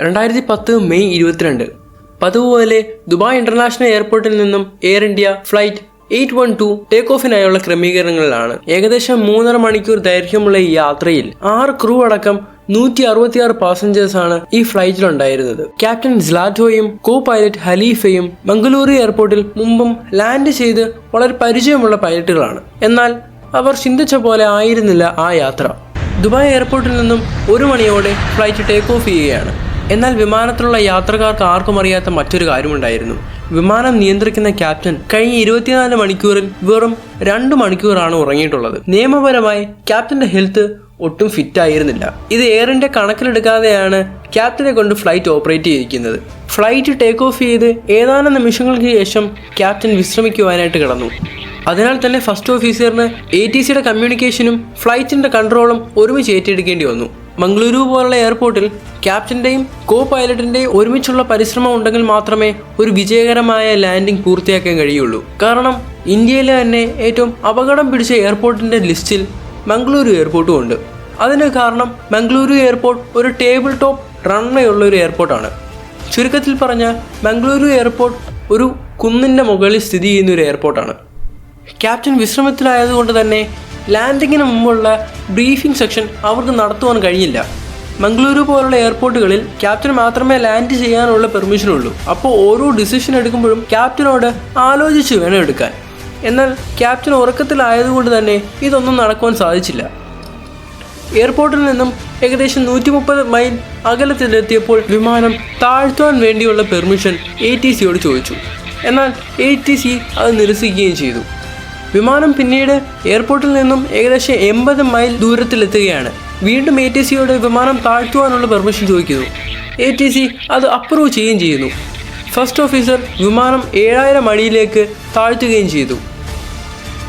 രണ്ടായിരത്തി പത്ത് മെയ് ഇരുപത്തിരണ്ട്. പതുപോലെ ദുബായ് ഇന്റർനാഷണൽ എയർപോർട്ടിൽ നിന്നും air India flight eight one two take ഓഫിനായുള്ള ക്രമീകരണങ്ങളിലാണ്. ഏകദേശം മൂന്നര മണിക്കൂർ ദൈർഘ്യമുള്ള ഈ യാത്രയിൽ ആറ് ക്രൂ അടക്കം നൂറ്റി അറുപത്തിയാറ് പാസഞ്ചേഴ്സാണ് ഈ ഫ്ലൈറ്റിലുണ്ടായിരുന്നത്. ക്യാപ്റ്റൻ സ്ലാറ്റോയും കോ പൈലറ്റ് ഹലീഫയും മംഗളൂരു എയർപോർട്ടിൽ മുമ്പും ലാൻഡ് ചെയ്ത് വളരെ പരിചയമുള്ള പൈലറ്റുകളാണ്. എന്നാൽ അവർ ചിന്തിച്ച പോലെ ആയിരുന്നില്ല ആ യാത്ര. ദുബായ് എയർപോർട്ടിൽ നിന്നും ഒരു മണിയോടെ ഫ്ലൈറ്റ് ടേക്ക് ഓഫ് ചെയ്യുകയാണ്. എന്നാൽ വിമാനത്തിലുള്ള യാത്രക്കാർക്ക് ആർക്കും അറിയാത്ത മറ്റൊരു കാര്യമുണ്ടായിരുന്നു. വിമാനം നിയന്ത്രിക്കുന്ന ക്യാപ്റ്റൻ കഴിഞ്ഞ ഇരുപത്തിനാല് മണിക്കൂറിൽ വെറും രണ്ട് മണിക്കൂറാണ് ഉറങ്ങിയിട്ടുള്ളത്. നിയമപരമായി ക്യാപ്റ്റന്റെ ഹെൽത്ത് ഒട്ടും ഫിറ്റ് ആയിരുന്നില്ല ഇത് എയറിന്റെ കണക്കിലെടുക്കാതെയാണ് ക്യാപ്റ്റനെ കൊണ്ട് ഫ്ലൈറ്റ് ഓപ്പറേറ്റ് ചെയ്തിരിക്കുന്നത്. ഫ്ലൈറ്റ് ടേക്ക് ഓഫ് ചെയ്ത് ഏതാനും നിമിഷങ്ങൾക്ക് ശേഷം ക്യാപ്റ്റൻ വിശ്രമിക്കുവാനായിട്ട് കിടന്നു. അതിനാൽ തന്നെ ഫസ്റ്റ് ഓഫീസറിന് എ ടി സിയുടെ കമ്മ്യൂണിക്കേഷനും ഫ്ലൈറ്റിന്റെ കൺട്രോളും ഒരുമിച്ച് ഏറ്റെടുക്കേണ്ടി വന്നു. മംഗളൂരു പോലുള്ള എയർപോർട്ടിൽ ക്യാപ്റ്റന്റെയും കോ പൈലറ്റിന്റെയും ഒരുമിച്ചുള്ള പരിശ്രമം ഉണ്ടെങ്കിൽ മാത്രമേ ഒരു വിജയകരമായ ലാൻഡിംഗ് പൂർത്തിയാക്കാൻ കഴിയുള്ളൂ. കാരണം ഇന്ത്യയിലെ തന്നെ ഏറ്റവും അപകടം പിടിച്ച എയർപോർട്ടിന്റെ ലിസ്റ്റിൽ മംഗളൂരു എയർപോർട്ടും ഉണ്ട്. അതിന് കാരണം മംഗളൂരു എയർപോർട്ട് ഒരു ടേബിൾ ടോപ്പ് റൺവേ ഉള്ള ഒരു എയർപോർട്ടാണ്. ചുരുക്കത്തിൽ പറഞ്ഞാൽ മംഗളൂരു എയർപോർട്ട് ഒരു കുന്നിന്റെ മുകളിൽ സ്ഥിതി ചെയ്യുന്ന ഒരു എയർപോർട്ടാണ്. ക്യാപ്റ്റൻ വിശ്രമത്തിലായതുകൊണ്ട് തന്നെ ലാൻഡിങ്ങിന് മുമ്പുള്ള ബ്രീഫിംഗ് സെക്ഷൻ അവർക്ക് നടത്തുവാൻ കഴിഞ്ഞില്ല. മംഗളൂരു പോലുള്ള എയർപോർട്ടുകളിൽ ക്യാപ്റ്റൻ മാത്രമേ ലാൻഡ് ചെയ്യാനുള്ള പെർമിഷൻ ഉള്ളൂ. അപ്പോൾ ഓരോ ഡിസിഷൻ എടുക്കുമ്പോഴും ക്യാപ്റ്റനോട് ആലോചിച്ച് വേണം എടുക്കാൻ. എന്നാൽ ക്യാപ്റ്റൻ ഉറക്കത്തിലായതുകൊണ്ട് തന്നെ ഇതൊന്നും നടക്കുവാൻ സാധിച്ചില്ല. എയർപോർട്ടിൽ നിന്നും ഏകദേശം നൂറ്റി മുപ്പത് മൈൽ അകലത്തിലെത്തിയപ്പോൾ വിമാനം താഴ്ത്തുവാൻ വേണ്ടിയുള്ള പെർമിഷൻ എ ടി സിയോട് ചോദിച്ചു. എന്നാൽ എ ടി സി അത് നിരസിക്കുകയും ചെയ്തു. വിമാനം പിന്നീട് എയർപോർട്ടിൽ നിന്നും ഏകദേശം എൺപത് മൈൽ ദൂരത്തിലെത്തുകയാണ്. വീണ്ടും എ ടി സിയോട് വിമാനം താഴ്ത്തുവാനുള്ള പെർമിഷൻ ചോദിക്കുന്നു. എ ടി സി അത് അപ്രൂവ് ചെയ്യുകയും ചെയ്യുന്നു. ഫസ്റ്റ് ഓഫീസർ വിമാനം ഏഴായിരം അടിയിലേക്ക് താഴ്ത്തുകയും ചെയ്തു.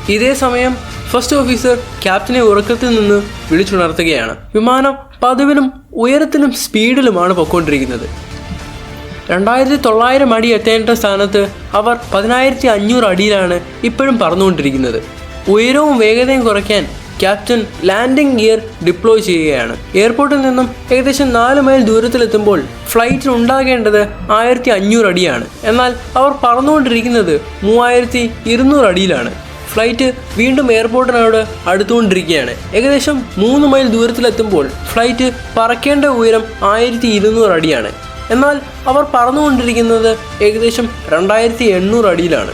ഇതേ സമയം ഫസ്റ്റ് ഓഫീസർ ക്യാപ്റ്റനെ ഉറക്കത്തിൽ നിന്ന് വിളിച്ചുണർത്തുകയാണ്. വിമാനം പതിവിലും ഉയരത്തിലും സ്പീഡിലുമാണ് പൊയ്ക്കൊണ്ടിരിക്കുന്നത്. രണ്ടായിരത്തി തൊള്ളായിരം അടി എത്തേണ്ട സ്ഥാനത്ത് അവർ പതിനായിരത്തി അഞ്ഞൂറ് അടിയിലാണ് ഇപ്പോഴും പറന്നുകൊണ്ടിരിക്കുന്നത്. ഉയരവും വേഗതയും കുറയ്ക്കാൻ ക്യാപ്റ്റൻ ലാൻഡിംഗ് ഗിയർ ഡിപ്ലോയ് ചെയ്യുകയാണ്. എയർപോർട്ടിൽ നിന്നും ഏകദേശം നാല് മൈൽ ദൂരത്തിലെത്തുമ്പോൾ ഫ്ലൈറ്റിൽ ഉണ്ടാകേണ്ടത് ആയിരത്തി അഞ്ഞൂറ് അടിയാണ്. എന്നാൽ അവർ പറന്നുകൊണ്ടിരിക്കുന്നത് മൂവായിരത്തി ഇരുന്നൂറ് അടിയിലാണ്. ഫ്ലൈറ്റ് വീണ്ടും എയർപോർട്ടിനോട് അടുത്തുകൊണ്ടിരിക്കുകയാണ്. ഏകദേശം മൂന്ന് മൈൽ ദൂരത്തിലെത്തുമ്പോൾ ഫ്ലൈറ്റ് പറക്കേണ്ട ഉയരം ആയിരത്തി ഇരുന്നൂറ് അടിയാണ്. എന്നാൽ അവർ പറന്നുകൊണ്ടിരിക്കുന്നത് ഏകദേശം രണ്ടായിരത്തി എണ്ണൂറ് അടിയിലാണ്.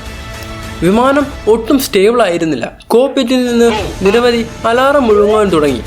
വിമാനം ഒട്ടും സ്റ്റേബിൾ ആയിരുന്നില്ല. കോപ്പിറ്റിൽ നിന്ന് നിരവധി അലാറം മുഴുങ്ങാൻ തുടങ്ങി.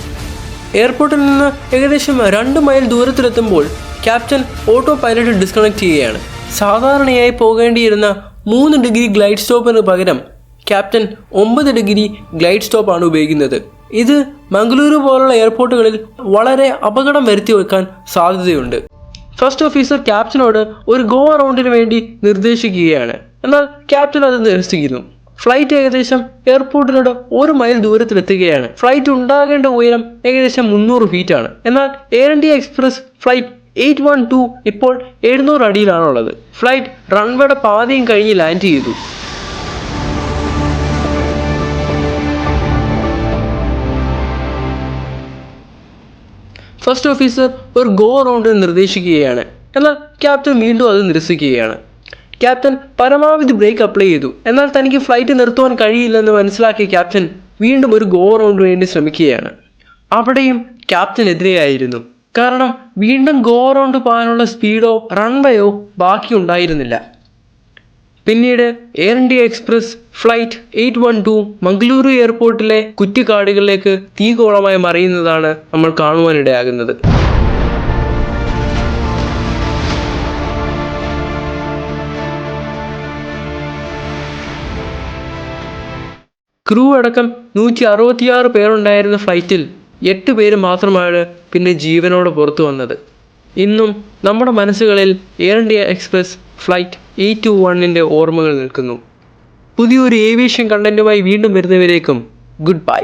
എയർപോർട്ടിൽ നിന്ന് ഏകദേശം രണ്ട് മൈൽ ദൂരത്തിലെത്തുമ്പോൾ ക്യാപ്റ്റൻ ഓട്ടോ പൈലറ്റ് ഡിസ്കണക്ട് ചെയ്യുകയാണ്. സാധാരണയായി പോകേണ്ടിയിരുന്ന മൂന്ന് ഡിഗ്രി ഗ്ലൈഡ് സ്റ്റോപ്പിന് പകരം ക്യാപ്റ്റൻ ഒമ്പത് ഡിഗ്രി ഗ്ലൈഡ് സ്റ്റോപ്പാണ് ഉപയോഗിക്കുന്നത്. ഇത് മംഗളൂരു പോലുള്ള എയർപോർട്ടുകളിൽ വളരെ അപകടം വരുത്തി വെക്കാൻ സാധ്യതയുണ്ട്. ഫസ്റ്റ് ഓഫീസർ ക്യാപ്റ്റനോട് ഒരു ഗോ അറൗണ്ടിന് വേണ്ടി നിർദ്ദേശിക്കുകയാണ്. എന്നാൽ ക്യാപ്റ്റൻ അത് നിരസിക്കുന്നു. ഫ്ലൈറ്റ് ഏകദേശം എയർപോർട്ടിനോട് ഒരു മൈൽ ദൂരത്തിലെത്തുകയാണ്. ഫ്ലൈറ്റ് ഉണ്ടാകേണ്ട ഉയരം ഏകദേശം മുന്നൂറ് ഫീറ്റ് ആണ്. എന്നാൽ Air India Express flight eight one two ഇപ്പോൾ എഴുന്നൂറ് അടിയിലാണുള്ളത്. ഫ്ലൈറ്റ് റൺവേയുടെ പാതയും കഴിഞ്ഞ് ലാൻഡ് ചെയ്തു. ഫസ്റ്റ് ഓഫീസർ ഒരു ഗോ റൗണ്ട് നിർദ്ദേശിക്കുകയാണ്. എന്നാൽ ക്യാപ്റ്റൻ വീണ്ടും അത് നിരസിക്കുകയാണ്. ക്യാപ്റ്റൻ പരമാവധി ബ്രേക്ക് അപ്ലൈ ചെയ്തു. എന്നാൽ തനിക്ക് ഫ്ലൈറ്റ് നിർത്തുവാൻ കഴിയില്ലെന്ന് മനസ്സിലാക്കിയ ക്യാപ്റ്റൻ വീണ്ടും ഒരു ഗോ റൗണ്ടിന് വേണ്ടി ശ്രമിക്കുകയാണ്. അവിടെയും ക്യാപ്റ്റൻ ക്യാപ്റ്റനെതിരെയായിരുന്നു കാരണം വീണ്ടും ഗോ റൗണ്ട് പോകാനുള്ള സ്പീഡോ റൺവേയോ ബാക്കി ഉണ്ടായിരുന്നില്ല പിന്നീട് Air India Express flight eight one two Mangaluru എയർപോർട്ടിലെ കുറ്റിക്കാടുകളിലേക്ക് തീകോളമായി മറിയുന്നതാണ് നമ്മൾ കാണുവാനിടയാകുന്നത്. ക്രൂ അടക്കം നൂറ്റി അറുപത്തിയാറ് പേരുണ്ടായിരുന്ന ഫ്ലൈറ്റിൽ എട്ട് പേര് മാത്രമാണ് പിന്നെ ജീവനോടെ പുറത്തു വന്നത്. ഇന്നും നമ്മുടെ മനസ്സുകളിൽ air India express flight eight two വണ്ണിന്റെ ഓർമ്മകൾ നിൽക്കുന്നു. പുതിയൊരു ഏവിയേഷൻ കണ്ടന്റുമായി വീണ്ടും വരുന്നവരേക്കും ഗുഡ് ബൈ.